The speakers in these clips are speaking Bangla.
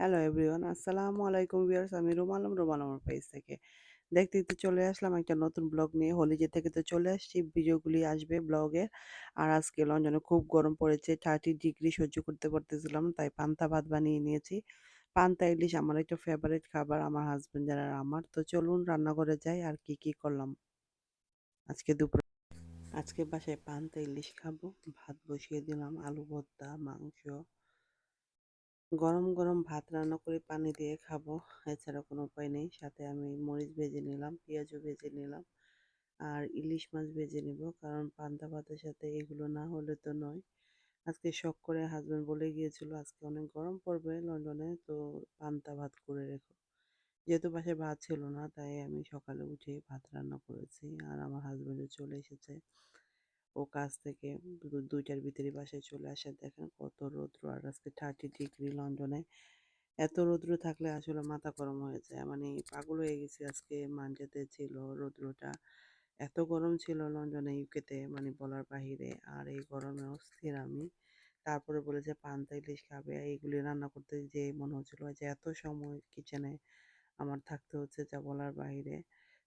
হ্যালো এভরিওয়ান, আসসালামু আলাইকুম ভিউয়ার্স। আমি রুমা আলম রুমা আলমের পেজ থেকে। দেখতে দেখতে চলে আসলাম একটা নতুন ব্লগ নিয়ে। হোলিজে থেকে তো চলে আসছি। ভিডিওগুলি আসবে ব্লগে আর আজকে লন্ডনে খুব গরম পড়েছে। থার্টি ডিগ্রি সহ্য করতে পারতেছিলাম তাই পান্তা ভাত বানিয়ে নিয়েছি। পান্তা, ইলিশ আমার একটা ফেভারিট খাবার, আমার হাজব্যান্ডের আর আমার। তো চলুন রান্নাঘরে যাই আর কি কি করলাম। আজকে দুপুর আজকে বাসায় পান্তা, ইলিশ খাব। ভাত বসিয়ে দিলাম, আলু ভর্তা, মাংস। গরম গরম ভাত রান্না করে পানি দিয়ে খাব, এছাড়া কোনো উপায় নেই। সাথে আমি মরিচ ভেজে নিলাম, পেঁয়াজও ভেজে নিলাম, আর ইলিশ মাছ ভেজে নিব, কারণ পান্তা ভাতের সাথে এগুলো না হলে তো নয়। আজকে শখ করে হাজব্যান্ড বলে গিয়েছিল, আজকে অনেক গরম পড়বে লন্ডনে, তো পান্তা ভাত করে রেখো। যেহেতু বাসায় ভাত ছিল না, তাই আমি সকালে উঠে ভাত রান্না করেছি, আর আমার হাজব্যান্ডও চলে এসেছে। ও কাজ থেকে দুইটার ভিতরে বাসায় চলে আসে। দেখেন কত রৌদ্র আর আজকে থার্টি ডিগ্রি লন্ডনে। এত রৌদ্র থাকলে আসলে মাথা গরম হয়ে যায়। মানে পাগল হয়ে গেছি আজকে মানডেতে ছিল রৌদ্রটা। এত গরম ছিল লন্ডনে ইউকেতে মানে বলার বাহিরে। আর এই গরমে অস্থির আমি। তারপরে বলেছে পান্তা ইলিশ খাবে। এইগুলি রান্না করতে যে মনে হচ্ছিল যে এত সময় কিচেনে আমার থাকতে হচ্ছে যা বলার বাহিরে।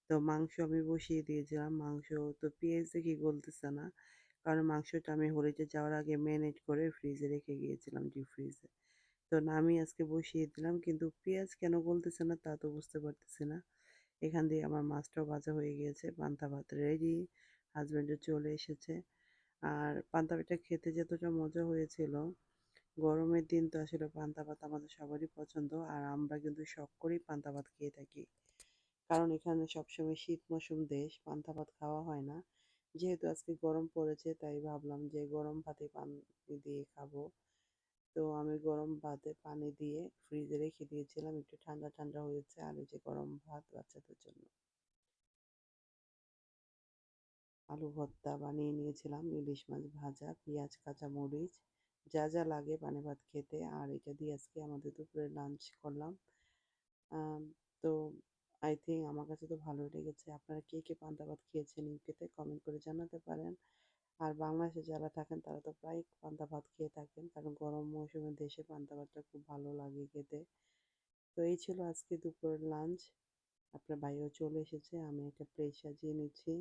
তো মাংস আমি বসিয়ে দিয়েছিলাম। মাংস তো পেঁয়াজ দেখি গলতেছে না। কারণ মাংসটা আমি হলিডে যাওয়ার আগে ম্যারিনেট করে ফ্রিজে রেখে গিয়েছিলাম ডিপ ফ্রিজে। তো আমি আজকে বসিয়ে দিলাম কিন্তু পেঁয়াজ কেন গলতেছে না তা তো বুঝতে পারতেছি না। এখান দিয়ে আমার মাছটাও ভাজা হয়ে গিয়েছে, পান্তা ভাত রেডি হাজব্যান্ডও চলে এসেছে। আর পান্তা ভাতটা খেতে যতটা মজা হয়েছিল, গরমের দিন তো আসলে পান্তা ভাত আমাদের সবারই পছন্দ। আর আমরা কিন্তু শখ করেই পান্তা ভাত খেয়ে থাকি। কারণ এখানে সবসময় শীত মৌসুম দেশ, পান্তা ভাত খাওয়া হয় না। যেহেতু আজকে গরম পড়েছে, তাই ভাবলাম যে গরম ভাতে পানি দিয়ে খাব। তো আমি গরম ভাতে পানি দিয়ে ফ্রিজে রেখে দিয়েছিলাম, একটু ঠান্ডা ঠান্ডা হয়েছে আর এই যে গরম ভাত বাচ্চাদের জন্য। আলু ভর্তা বানিয়ে নিয়েছিলাম, ইলিশ মাছ ভাজা, পেঁয়াজ কাঁচা মরিচ যা যা লাগে পানি ভাত খেতে। আর এটা দিয়ে আজকে আমাদের দুপুরে লাঞ্চ করলাম। তো আই থিঙ্ক আমার কাছে তো ভালোই লেগেছে। আপনারা কে কে পান্তা ভাত খেয়েছেন ইউকেতে কমেন্ট করে জানাতে পারেন। আর বাংলাদেশে যারা থাকেন, তারা তো প্রায় পান্তা ভাত খেয়ে থাকেন। কারণ গরম মৌসুমে দেশে পান্তা ভাতটা খুব ভালো লাগে খেতে। তো এই ছিল আজকে দুপুরের লাঞ্চ আপনার ভাইও চলে এসেছে। আমি একটা প্লেট সাজিয়ে নিচ্ছি।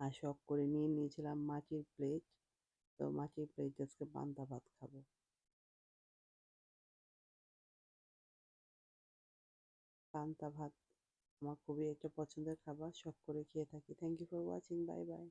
আর শখ করে নিয়ে নিয়েছিলাম মাটির প্লেট তো মাটির প্লেট আজকে পান্তা ভাত খাব। পান্তা ভাত। আমার খুবই একটা পছন্দের খাবার, শখ করে খেয়ে থাকি। Thank you for watching bye bye